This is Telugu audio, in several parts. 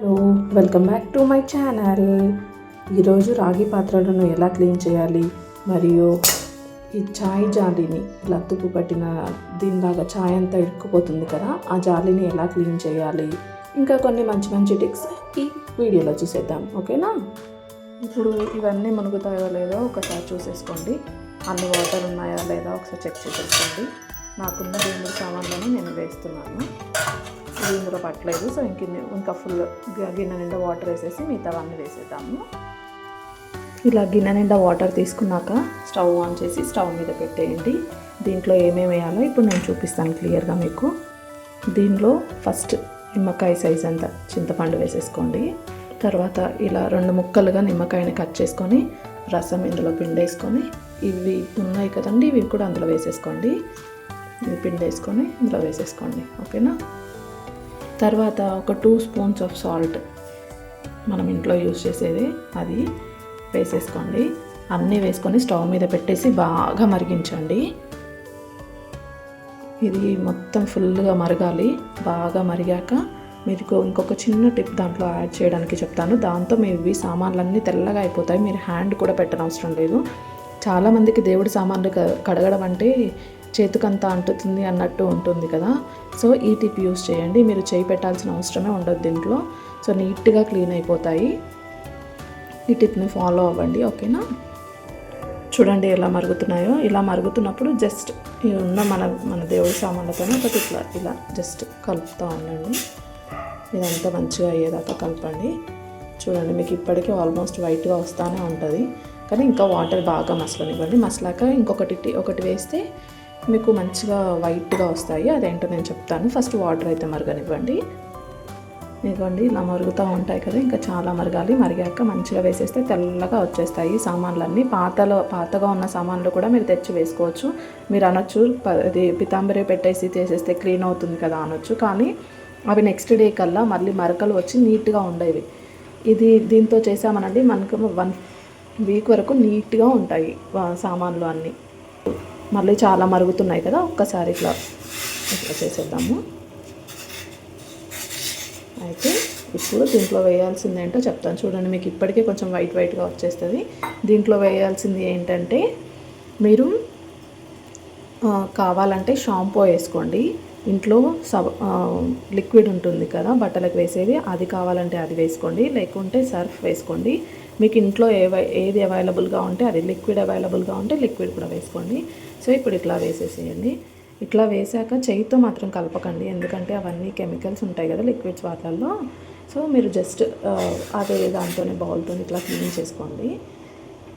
Hello welcome back to my channel. ఈరోజు రాగి పాత్రలను ఎలా క్లీన్ చేయాలి? మరియు ఈ చాయ్ జాలిని ఇలా తుప్పు పట్టిన దీనిలాగా చాయ్ అంతా ఇరుక్కుపోతుంది కదా ఆ జాలిని ఎలా క్లీన్ చేయాలి? ఇంకా కొన్ని మంచి మంచి టిప్స్ ఈ వీడియోలో చూసేద్దాం ఓకేనా? ఇప్పుడు ఇవన్నీ మునుగుతాయో లేదో ఒకసారి చూసేసుకోండి. అన్ని వాటర్ ఉన్నాయా లేదా ఒకసారి చెక్ చేసేసుకోండి. నాకున్న రెండు సామాన్లను నేను వేస్తున్నాను. ఇది ఇందులో పట్టలేదు. సో ఇంక ఇంకా ఫుల్ గిన్నె నిండా వాటర్ వేసేసి మిగతావన్నీ వేసేద్దాము. ఇలా గిన్నె నిండా వాటర్ తీసుకున్నాక స్టవ్ ఆన్ చేసి స్టవ్ మీద పెట్టేయండి. దీంట్లో ఏమేమి వేయాలో ఇప్పుడు నేను చూపిస్తాను క్లియర్గా మీకు. దీనిలో ఫస్ట్ నిమ్మకాయ సైజ్ అంత చింతపండు వేసేసుకోండి. తర్వాత ఇలా రెండు ముక్కలుగా నిమ్మకాయని కట్ చేసుకొని రసం ఇందులో పిండేసుకొని ఇవి ఉన్నాయి కదండి ఇవి కూడా అందులో వేసేసుకోండి. ఇవి పిండేసుకొని ఇందులో వేసేసుకోండి. ఓకేనా? తర్వాత ఒక టూ స్పూన్స్ ఆఫ్ సాల్ట్ మనం ఇంట్లో యూస్ చేసేది. అది వేసేసుకోండి. అన్నీ వేసుకొని స్టవ్ మీద పెట్టేసి బాగా మరిగించండి. ఇది మొత్తం ఫుల్గా మరగాలి. బాగా మరిగాక మీకు ఇంకొక చిన్న టిప్ దాంట్లో యాడ్ చేయడానికి చెప్తాను. దాంతో మీ ఇవి సామాన్లన్నీ తెల్లగా అయిపోతాయి. మీరు హ్యాండ్ కూడా పెట్టనవసరం లేదు. చాలామందికి దేవుడి సామాన్లు కడగడం అంటే చేతికంతా అంటుతుంది అన్నట్టు ఉంటుంది కదా. సో ఈ టిప్ యూస్ చేయండి. మీరు చేయి పెట్టాల్సిన అవసరమే ఉండదు దీంట్లో. సో నీట్గా క్లీన్ అయిపోతాయి. ఈ టిప్ని ఫాలో అవ్వండి. ఓకేనా? చూడండి ఎలా మరుగుతున్నాయో. ఇలా మరుగుతున్నప్పుడు జస్ట్ ఈ ఉన్న మన మన దేవుడి సామాన్లతోనే ఒకటి ఇట్లా ఇలా జస్ట్ కలుపుతూ ఉండండి. ఇదంతా మంచిగా అయ్యేదాకా కలపండి. చూడండి మీకు ఇప్పటికీ ఆల్మోస్ట్ వైట్గా వస్తూనే ఉంటుంది. కానీ ఇంకా వాటర్ బాగా మసలనివ్వండి. మసలాక ఇంకొకటి ఒకటి వేస్తే మీకు మంచిగా వైట్గా వస్తాయి. అదేంటో నేను చెప్తాను. ఫస్ట్ వాటర్ అయితే మరగనివ్వండి. ఇదిగోండి ఇలా మరుగుతూ ఉంటాయి కదా ఇంకా చాలా మరగాలి. మరిగాక మంచిగా వేసేస్తే తెల్లగా వచ్చేస్తాయి సామాన్లన్నీ. పాతలో పాతగా ఉన్న సామాన్లు కూడా మీరు తెచ్చి వేసుకోవచ్చు. మీరు అనొచ్చు ప- ఇది పితాంబరి పెట్టేసి చేసేస్తే క్లీన్ అవుతుంది కదా అనొచ్చు. కానీ అవి నెక్స్ట్ డే కల్లా మళ్ళీ మరకలు వచ్చి నీట్గా ఉండేవి. ఇది దీంతో చేసామనండి మనకు వన్ వీక్ వరకు నీట్గా ఉంటాయి సామాన్లు అన్నీ. మళ్ళీ చాలా మరుగుతున్నాయి కదా ఒక్కసారి ఇట్లా ఇట్లా చేసేద్దాము. అయితే ఇప్పుడు దీంట్లో వేయాల్సింది ఏంటో చెప్తాను. చూడండి మీకు ఇప్పటికే కొంచెం వైట్ వైట్గా వచ్చేస్తుంది. దీంట్లో వేయాల్సింది ఏంటంటే మీరు కావాలంటే షాంపూ వేసుకోండి. ఇంట్లో సబ్ లిక్విడ్ ఉంటుంది కదా బట్టలకు వేసేది అది కావాలంటే అది వేసుకోండి లేకుంటే సర్ఫ్ వేసుకోండి. మీకు ఇంట్లో ఏవై ఏది అవైలబుల్గా ఉంటే అది లిక్విడ్ అవైలబుల్గా ఉంటే లిక్విడ్ కూడా వేసుకోండి. సో ఇప్పుడు ఇట్లా వేసేసేయండి. ఇట్లా వేసాక చేయితో మాత్రం కలపకండి ఎందుకంటే అవన్నీ కెమికల్స్ ఉంటాయి కదా లిక్విడ్స్ వాటర్లో. సో మీరు జస్ట్ అదే దాంతోనే బౌల్తో ఇట్లా క్లీన్ చేసుకోండి.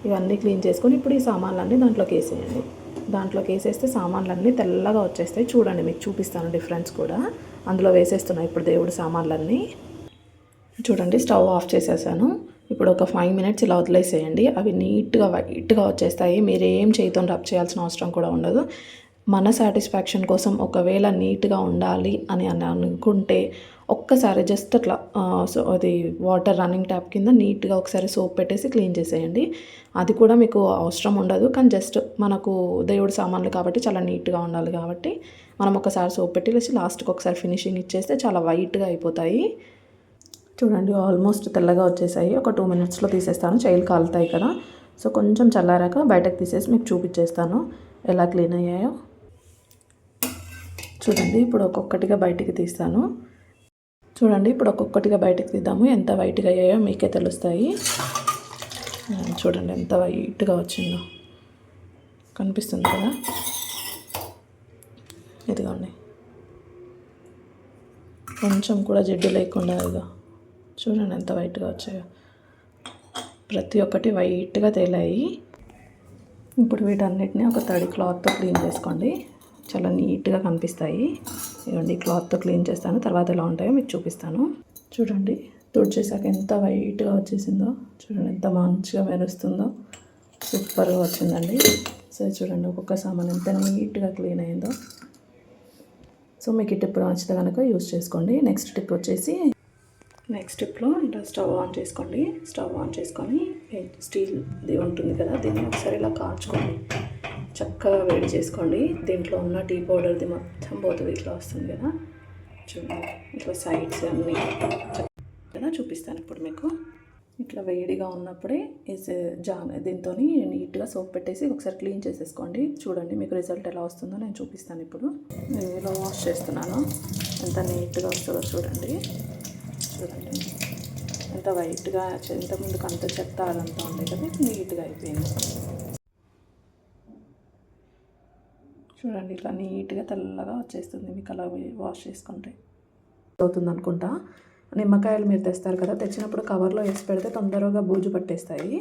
ఇవన్నీ క్లీన్ చేసుకొని ఇప్పుడు ఈ సామాన్లన్నీ దాంట్లోకి వేసేయండి. దాంట్లోకి వేసేస్తే సామాన్లన్నీ తెల్లగా వచ్చేస్తాయి. చూడండి మీకు చూపిస్తాను డిఫరెన్స్ కూడా. అందులో వేసేస్తున్నాయి ఇప్పుడు దేవుడి సామాన్లన్నీ. చూడండి స్టవ్ ఆఫ్ చేసేసాను. ఇప్పుడు ఒక ఫైవ్ మినిట్స్ ఇలా వదిలేసేయండి. అవి నీట్గా వైట్గా వచ్చేస్తాయి. మీరు ఏం చేయితో రబ్ చేయాల్సిన అవసరం కూడా ఉండదు. మన సాటిస్ఫాక్షన్ కోసం ఒకవేళ నీట్గా ఉండాలి అని అని అనుకుంటే ఒక్కసారి జస్ట్ అట్లా సో అది వాటర్ రన్నింగ్ ట్యాప్ కింద నీట్గా ఒకసారి సోప్ పెట్టేసి క్లీన్ చేసేయండి. అది కూడా మీకు అవసరం ఉండదు కానీ జస్ట్ మనకు దేవుడి సామాన్లు కాబట్టి చాలా నీట్గా ఉండాలి కాబట్టి మనం ఒకసారి సోప్ పెట్టి లాస్ట్కి ఒకసారి ఫినిషింగ్ ఇచ్చేస్తే చాలా వైట్గా అయిపోతాయి. చూడండి ఆల్మోస్ట్ తెల్లగా వచ్చేసాయి. ఒక టూ మినిట్స్లో తీసేస్తాను. చైలు కాలుతాయి కదా. సో కొంచెం చల్లారాక బయటకు తీసేసి మీకు చూపించేస్తాను. ఎలా క్లీన్ అయ్యాయో. చూడండి ఇప్పుడు ఒక్కొక్కటిగా బయటికి తీస్తాను. చూడండి ఇప్పుడు ఒక్కొక్కటిగా బయటకు తీద్దాము. ఎంత వైట్గా అయ్యాయో మీకే తెలుస్తాయి. చూడండి ఎంత వైట్గా వచ్చిందో. కనిపిస్తుంది కదా? ఇదిగోండి. కొంచెం కూడా జిడ్డు లేకుండా ఇదిగో. చూడండి ఎంత వైట్గా వచ్చాయో. ప్రతి ఒక్కటి వైట్గా తేలాయి. ఇప్పుడు వీటన్నిటిని ఒక తడి క్లాత్తో క్లీన్ చేసుకోండి. చాలా నీట్గా కనిపిస్తాయి. ఇవ్వండి క్లాత్తో క్లీన్ చేస్తాను. తర్వాత ఎలా ఉంటాయో మీకు చూపిస్తాను. చూడండి తుడిచేసాక ఎంత వైట్గా వచ్చేసిందో. చూడండి ఎంత మంచిగా మెరుస్తుందో. సూపర్గా వచ్చిందండి. సో చూడండి ఒక్కొక్క సామాన్ ఎంత నీట్గా క్లీన్ అయిందో. సో మీకు ఈ టిప్ నచ్చితే కనుక యూజ్ చేసుకోండి. నెక్స్ట్ టిప్ వచ్చేసి నెక్స్ట్ టిప్లో ఇలా స్టవ్ ఆన్ చేసుకోండి. స్టవ్ ఆన్ చేసుకొని స్టీల్ది ఉంటుంది కదా దీన్ని ఒకసారి ఇలా కాల్చుకోండి. చక్కగా వేడి చేసుకోండి. దీంట్లో ఉన్న టీ పౌడర్ది మొత్తం పోతుంది ఇట్లా వస్తుంది కదా. చూడండి. ఇట్లా సైడ్స్ అన్నీ కదా చూపిస్తాను ఇప్పుడు మీకు. ఇట్లా వేడిగా ఉన్నప్పుడే జా దీంతో నీట్గా సోప్ పెట్టేసి ఒకసారి క్లీన్ చేసేసుకోండి. చూడండి మీకు రిజల్ట్ ఎలా వస్తుందో నేను చూపిస్తాను ఇప్పుడు. నేను ఇలా వాష్ చేస్తున్నాను. ఎంత నీట్గా వస్తుందో చూడండి. చూడండి. ఎంత వైట్గా ఇంతకుముందుకు అంత చెత్త అదంతా ఉండే కదా నీట్గా అయిపోయింది. చూడండి ఇట్లా నీట్గా తెల్లగా వచ్చేస్తుంది. మీకు అలా వాష్ చేసుకుంటే. అవుతుంది అనుకుంటా. నిమ్మకాయలు మీరు తెస్తారు కదా తెచ్చినప్పుడు కవర్లో వేసి పెడితే తొందరగా బూజు పట్టేస్తాయి.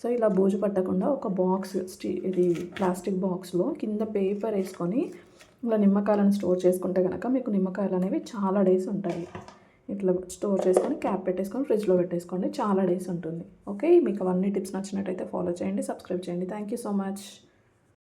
సో ఇలా బూజు పట్టకుండా ఒక బాక్స్ స్టీ ఇది ప్లాస్టిక్ బాక్స్లో కింద పేపర్ వేసుకొని ఇలా నిమ్మకాయలను స్టోర్ చేసుకుంటే కనుక మీకు నిమ్మకాయలు అనేవి చాలా డేస్ ఉంటాయి. ఇట్లా స్టోర్ చేసుకొని క్యాప్ పెట్టేసుకొని ఫ్రిడ్జ్లో పెట్టేసుకోండి చాలా డేస్ ఉంటుంది. ఓకే? మీకు అవన్నీ టిప్స్ నచ్చినట్టయితే ఫాలో చేయండి సబ్స్క్రైబ్ చేయండి. Thank you so much.